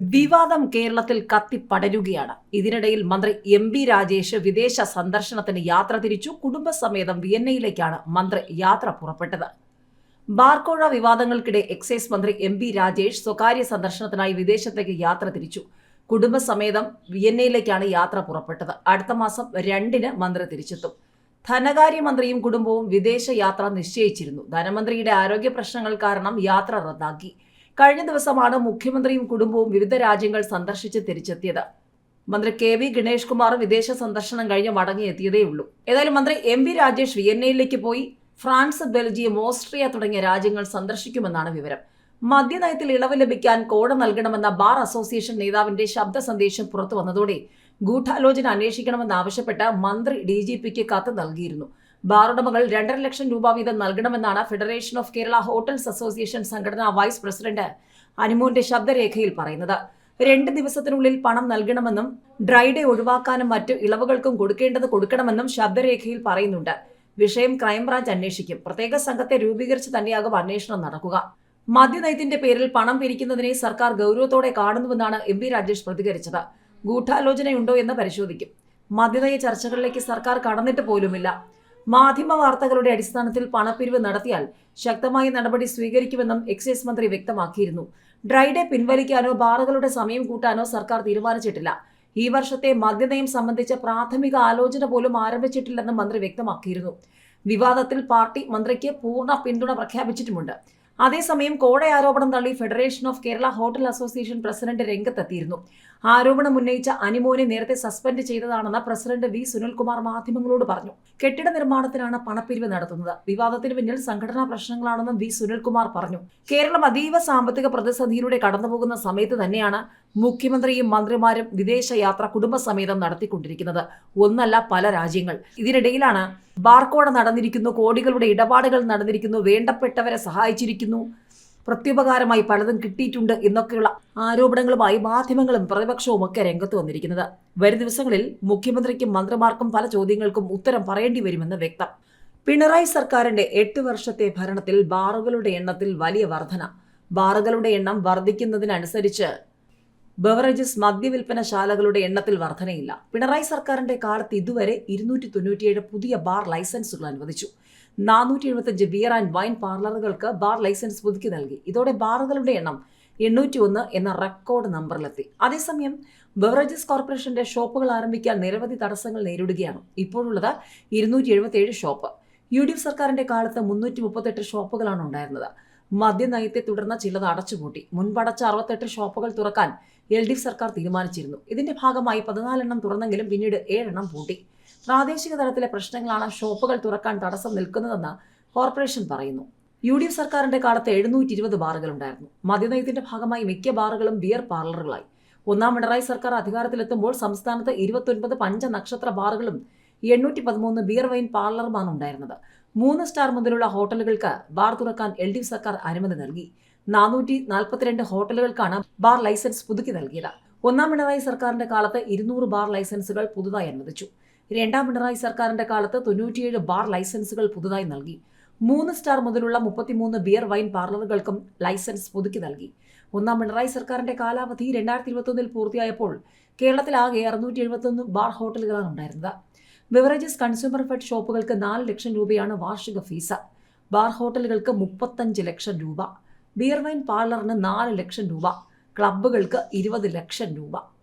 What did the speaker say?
വിവാദം കേരളത്തിൽ കത്തിപ്പടരുകയാണ്. ഇതിനിടയിൽ മന്ത്രി എം ബി രാജേഷ് വിദേശ സന്ദർശനത്തിന് യാത്ര തിരിച്ചു. കുടുംബസമേതം വിയന്നയിലേക്കാണ് മന്ത്രി യാത്ര പുറപ്പെട്ടത്. ബാർക്കോഴ വിവാദങ്ങൾക്കിടെ എക്സൈസ് മന്ത്രി എം ബി രാജേഷ് സ്വകാര്യ സന്ദർശനത്തിനായി വിദേശത്തേക്ക് യാത്ര തിരിച്ചു. കുടുംബസമേതം വിയന്നയിലേക്കാണ് യാത്ര പുറപ്പെട്ടത്. അടുത്ത മാസം രണ്ടിന് മന്ത്രി തിരിച്ചെത്തും. ധനകാര്യമന്ത്രിയും കുടുംബവും വിദേശ യാത്ര നിശ്ചയിച്ചിരുന്നു. ധനമന്ത്രിയുടെ ആരോഗ്യ പ്രശ്നങ്ങൾ കാരണം യാത്ര റദ്ദാക്കി. കഴിഞ്ഞ ദിവസമാണ് മുഖ്യമന്ത്രിയും കുടുംബവും വിവിധ രാജ്യങ്ങൾ സന്ദർശിച്ച് തിരിച്ചെത്തിയത്. മന്ത്രി കെ വി ഗണേഷ് കുമാർ വിദേശ സന്ദർശനം കഴിഞ്ഞ് മടങ്ങിയെത്തിയതേയുള്ളൂ ഏതായാലും മന്ത്രി എം വി രാജേഷ് വിയന്നയിലേക്ക് പോയി. ഫ്രാൻസ് ബെൽജിയം ഓസ്ട്രിയ തുടങ്ങിയ രാജ്യങ്ങൾ സന്ദർശിക്കുമെന്നാണ് വിവരം. മദ്യനയത്തിൽ ഇളവ് ലഭിക്കാൻ കോട നൽകണമെന്ന ബാർ അസോസിയേഷൻ നേതാവിന്റെ ശബ്ദ സന്ദേശം പുറത്തു വന്നതോടെ ഗൂഢാലോചന അന്വേഷിക്കണമെന്നാവശ്യപ്പെട്ട് മന്ത്രി ഡി ജി പിക്ക് കത്ത് നൽകിയിരുന്നു. ബാറുടമകൾ രണ്ടര ലക്ഷം രൂപ വീതം നൽകണമെന്നാണ് federation of Kerala hotels association സംഘടനാ വൈസ് പ്രസിഡന്റ് അനുമോന്റെ ശബ്ദരേഖയിൽ പറയുന്നത്. രണ്ട് ദിവസത്തിനുള്ളിൽ പണം നൽകണമെന്നും ഡ്രൈ ഡേ ഒഴിവാക്കാനും മറ്റു ഇളവുകൾക്കും കൊടുക്കേണ്ടത് കൊടുക്കണമെന്നും ശബ്ദരേഖയിൽ പറയുന്നുണ്ട്. വിഷയം ക്രൈംബ്രാഞ്ച് അന്വേഷിക്കും. പ്രത്യേക സംഘത്തെ രൂപീകരിച്ച് തന്നെയാകും അന്വേഷണം നടക്കുക. മദ്യനയത്തിന്റെ പേരിൽ പണം പിരിക്കുന്നതിനെ സർക്കാർ ഗൗരവത്തോടെ കാണുന്നുവെന്നാണ് എം പി രാജേഷ് പ്രതികരിച്ചത്. ഗൂഢാലോചനയുണ്ടോ എന്ന് പരിശോധിക്കും. മദ്യനയ ചർച്ചകളിലേക്ക് സർക്കാർ കടന്നിട്ട് പോലുമില്ല. മാധ്യമ വാർത്തകളുടെ അടിസ്ഥാനത്തിൽ പണപ്പിരിവ് നടത്തിയാൽ ശക്തമായ നടപടി സ്വീകരിക്കുമെന്നും എക്സൈസ് മന്ത്രി വ്യക്തമാക്കിയിരുന്നു. ഡ്രൈഡേ പിൻവലിക്കാനോ ബാറുകളുടെ സമയം കൂട്ടാനോ സർക്കാർ തീരുമാനിച്ചിട്ടില്ല. ഈ വർഷത്തെ മദ്യനയം സംബന്ധിച്ച പ്രാഥമിക ആലോചന പോലും ആരംഭിച്ചിട്ടില്ലെന്നും മന്ത്രി വ്യക്തമാക്കിയിരുന്നു. വിവാദത്തിൽ പാർട്ടി മന്ത്രിക്ക് പൂർണ പിന്തുണ പ്രഖ്യാപിച്ചിട്ടുമുണ്ട്. അതേസമയം കോട ആരോപണം തള്ളി federation of Kerala hotel association president രംഗത്തെത്തിയിരുന്നു. ആരോപണം ഉന്നയിച്ച അനിമോനെ നേരത്തെ സസ്പെൻഡ് ചെയ്തതാണെന്ന് പ്രസിഡന്റ് വി. സുനിൽകുമാർ മാധ്യമങ്ങളോട് പറഞ്ഞു. കെട്ടിട നിർമ്മാണത്തിനാണ് പണപ്പിരിവ് നടത്തുന്നത്. വിവാദത്തിന് പിന്നിൽ സംഘടനാ പ്രശ്നങ്ങളാണെന്നും വി. സുനിൽകുമാർ പറഞ്ഞു. കേരളം അതീവ സാമ്പത്തിക പ്രതിസന്ധിയിലൂടെ കടന്നുപോകുന്ന സമയത്ത് തന്നെയാണ് മുഖ്യമന്ത്രിയും മന്ത്രിമാരും വിദേശയാത്ര കുടുംബസമേതം നടത്തിക്കൊണ്ടിരിക്കുന്നത്. ഒന്നല്ല പല രാജ്യങ്ങൾ. ഇതിനിടയിലാണ് ബാർക്കോട നടന്നിരിക്കുന്നു കോടികളുടെ ഇടപാടുകൾ നടന്നിരിക്കുന്നു വേണ്ടപ്പെട്ടവരെ സഹായിച്ചിരിക്കുന്നു. പ്രത്യുപകാരമായി പലതും കിട്ടിയിട്ടുണ്ട് എന്നൊക്കെയുള്ള ആരോപണങ്ങളുമായി മാധ്യമങ്ങളും പ്രതിപക്ഷവും ഒക്കെ രംഗത്ത് വന്നിരിക്കുന്നത്. വരും ദിവസങ്ങളിൽ മുഖ്യമന്ത്രിക്കും മന്ത്രിമാർക്കും പല ചോദ്യങ്ങൾക്കും ഉത്തരം പറയേണ്ടി വരുമെന്ന് വ്യക്തം. പിണറായി സർക്കാരിന്റെ എട്ട് വർഷത്തെ ഭരണത്തിൽ ബാറുകളുടെ എണ്ണത്തിൽ വലിയ വർധന. ബാറുകളുടെ എണ്ണം വർദ്ധിക്കുന്നതിനനുസരിച്ച് ബവറേജസ് മദ്യവിൽപ്പനശാലകളുടെ എണ്ണത്തിൽ വർധനയില്ല. പിണറായി സർക്കാരിന്റെ കാലത്ത് ഇതുവരെ ഇരുന്നൂറ്റി തൊണ്ണൂറ്റിയേഴ് പുതിയ ബാർ ലൈസൻസുകൾ അനുവദിച്ചു. നാനൂറ്റി എഴുപത്തഞ്ച് ബിയർ ആൻഡ് വൈൻ പാർലറുകൾക്ക് ബാർ ലൈസൻസ് പുതുക്കി നൽകി. ഇതോടെ ബാറുകളുടെ എണ്ണം എണ്ണൂറ്റി ഒന്ന് എന്ന റെക്കോർഡ് നമ്പറിലെത്തി. അതേസമയം ബവറേജസ് കോർപ്പറേഷന്റെ ഷോപ്പുകൾ ആരംഭിക്കാൻ നിരവധി തടസ്സങ്ങൾ നേരിടുകയാണ്. ഇപ്പോഴുള്ളത് ഇരുന്നൂറ്റി എഴുപത്തിയേഴ് ഷോപ്പ്. യു ഡി എഫ് സർക്കാരിന്റെ കാലത്ത് മുന്നൂറ്റി മുപ്പത്തെട്ട് ഷോപ്പുകളാണ് ഉണ്ടായിരുന്നത്. മദ്യനയത്തെ തുടർന്ന് ചിലത് അടച്ചുപൂട്ടി. മുൻപടച്ച അറുപത്തെട്ട് ഷോപ്പുകൾ തുറക്കാൻ എൽ ഡി എഫ് സർക്കാർ തീരുമാനിച്ചിരുന്നു. ഇതിന്റെ ഭാഗമായി പതിനാലെണ്ണം തുറന്നെങ്കിലും പിന്നീട് ഏഴെണ്ണം പൂട്ടി. പ്രാദേശിക തലത്തിലെ പ്രശ്നങ്ങളാണ് ഷോപ്പുകൾ തുറക്കാൻ തടസ്സം നിൽക്കുന്നതെന്ന് കോർപ്പറേഷൻ പറയുന്നു. യു ഡി എഫ് സർക്കാരിന്റെ കാലത്ത് എഴുന്നൂറ്റി ഇരുപത് ബാറുകൾ ഉണ്ടായിരുന്നു. മദ്യനയത്തിന്റെ ഭാഗമായി മിക്ക ബാറുകളും ബിയർ പാർലറുകളായി. ഒന്നാം പിണറായി സർക്കാർ അധികാരത്തിലെത്തുമ്പോൾ സംസ്ഥാനത്ത് ഇരുപത്തൊൻപത് പഞ്ചനക്ഷത്ര ബാറുകളും എണ്ണൂറ്റി പതിമൂന്ന് ബിയർ വൈൻ പാർലറുമാണ് ഉണ്ടായിരുന്നത്. മൂന്ന് സ്റ്റാർ മുതലുള്ള ഹോട്ടലുകൾക്ക് ബാർ തുറക്കാൻ എൽ ഡി എഫ് സർക്കാർ അനുമതി നൽകി. നാനൂറ്റി നാൽപ്പത്തിരണ്ട് ഹോട്ടലുകൾക്കാണ് ബാർ ലൈസൻസ് പുതുക്കി നൽകിയത് ഒന്നാം പിണറായി സർക്കാരിന്റെ കാലത്ത് ഇരുന്നൂറ് ബാർ ലൈസൻസുകൾ പുതുതായി അനുവദിച്ചു. രണ്ടാം പിണറായി സർക്കാരിന്റെ കാലത്ത് തൊണ്ണൂറ്റിയേഴ് ബാർ ലൈസൻസുകൾ പുതുതായി നൽകി. മൂന്ന് സ്റ്റാർ മുതലുള്ള മുപ്പത്തിമൂന്ന് ബിയർ വൈൻ പാർലറുകൾക്കും ലൈസൻസ് പുതുക്കി നൽകി. ഒന്നാം പിണറായി സർക്കാരിന്റെ കാലാവധി രണ്ടായിരത്തി ഇരുപത്തൊന്നിൽ പൂർത്തിയായപ്പോൾ കേരളത്തിൽ ആകെ അറുന്നൂറ്റി എഴുപത്തൊന്ന് ബാർ ഹോട്ടലുകളാണ് ഉണ്ടായിരുന്നത്. ബിവറേജസ് കൺസ്യൂമർ ഫെഡ് ഷോപ്പുകൾക്ക് നാല് ലക്ഷം രൂപയാണ് വാർഷിക ഫീസ്. ബാർ ഹോട്ടലുകൾക്ക് മുപ്പത്തഞ്ച് ലക്ഷം രൂപ. ബിയർ വൈൻ പാർലറിന് നാല് ലക്ഷം രൂപ. ക്ലബ്ബുകൾക്ക് ഇരുപത് ലക്ഷം രൂപ.